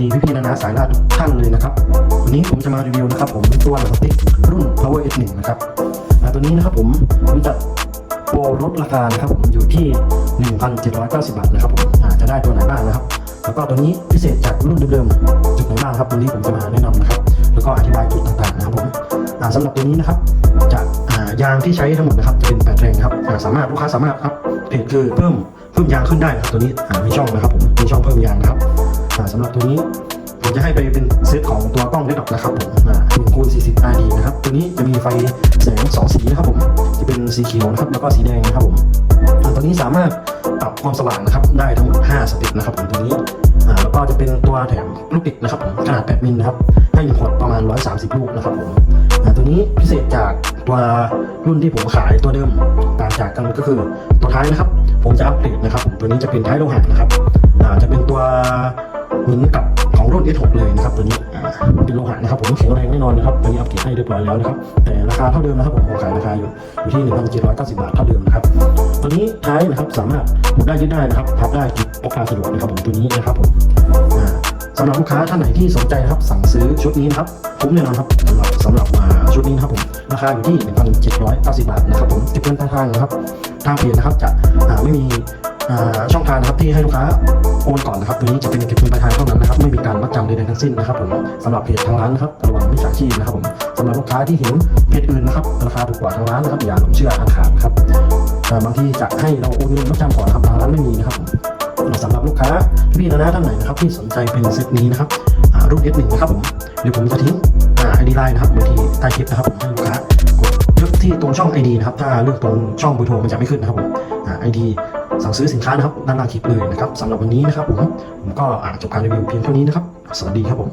ดีพี่ๆนะนะสายล่าทุกท่านเลยนะครับ วันนี้ผมจะมารีวิวนะครับ ผมตัวหนังสติ๊กรุ่น Power S1 นะครับตัวนี้นะครับผมผมจัดโปรลดราคานะครับผมอยู่ที่ 1,790 บาทนะครับผมอาจะได้ตัวไหนบ้างนะครับ แล้วก็ตัวนี้พิเศษจากรุ่นเดิมๆจุดไหนบ้างครับวันนี้ผมจะมาแนะนำนะครับ แล้วก็อธิบายจุดต่างๆนะครับผมสำหรับตัวนี้นะครับจะยางที่ใช้ทั้งหมดนะครับจะเป็น8แรงครับสามารถลูกค้าสามารถอัพเพจคือเพิ่มเพิ่มยางขึ้นได้นะครับตัวนี้มีช่องนะครับผมมีช่องเพิ่มยางนะครับ สำหรับตัวนี้ผมจะให้ไปเป็นเซตของตัวกล้องเลดอกนะครับผมอ่า1คูณ40 RD นะครับ ตัวนี้จะมีไฟแสง2สีนะครับผมจะเป็นสีเขียวนะครับแล้วก็สีแดงนะครับผมตัวนี้สามารถปรับความสว่างนะครับได้ทั้งหมด5สเต็ปนะครับผมตัวนี้อแล้วก็จะเป็นตัวแถมลูกติดนะครับผมขนาด8มิลนะครับให้พอร์ตประมาณ 130 ลูกนะครับผมตัวนี้พิเศษจากตัวรุ่นที่ผมขายตัวเดิมต่างจากกันก็คือตัวท้ายนะครับ ผมจะอัปเกรดนะครับผมตัวนี้จะเป็นท้ายโลหะนะครับจะเป็นตัว นกับของรุ่น S6 เลยนะครับตัวนี้เป็นโลหะนะครับผมแข็งแรงแน่นอนนะครับตัวนี้อัปเกรดให้เรียบร้อยแล้วนะครับแต่ราคาเท่าเดิมนะครับผมขายราคาอยู่อยู่ที่ 1,790 บาทเท่าเดิมนะครับตัวนี้ท้ายนะครับสามารถหมุนได้ยืดได้นะครับพับได้กิบพกพาสะดวกนะครับผมตัวนี้นะครับผมสำหรับลูกค้าท่านไหนที่สนใจนะครับสั่งซื้อชุดนี้นะครับคุ้มแน่นอนครับสำหรับสำหรับอ่าชุดนี้นะครับผมราคาอยู่ที่ 1,790 บาทนะครับผมเก็บเงินปลายทางนะครับทางเพจนะครับจะไม่มีช่องทางนะครับที่ให้ลูกค้า โอนก่อนนะครับตัวนี้จะเป็นเก็บเงินปลายทางเท่านั้นนะครับ ไม่มีการมัดจำใดๆทั้งสิ้นนะครับผมสำหรับเพจทางร้านนะครับระวังมิจฉาชีพนะครับผมสำหรับลูกค้าที่เห็นเพจอื่นนะครับราคาถูกกว่าทางร้านนะครับอย่าหลงเชื่ออันขาดครับอ่บางทีจะให้เราโอนเงินมัดจำก่อนนะครับทางร้านไม่มีนะครับผมสำหรับลูกค้าพี่นะนะท่านไหนนะครับที่สนใจเป็นเซตนี้นะครับอ่ารุ่น S1 นะครับผมเดี๋ยวผมจะทิ้งไอ่า ID Line นะครับไว้ที่ใต้คลิปนะครับผมให้ลูกค้ากดเลือกที่ตรงช่อง ID นะครับถ้าเลือกตรงช่องเบอร์โทรมันจะไม่ขึ้นนะครับผมอ่า ID สั่งซื้อสินค้านะครับด้านล่างคลิปเลยนะครับสำหรับวันนี้นะครับผมผมก็อ่านจบการรีวิวเพียงเท่านี้นะครับ สวัสดีครับผม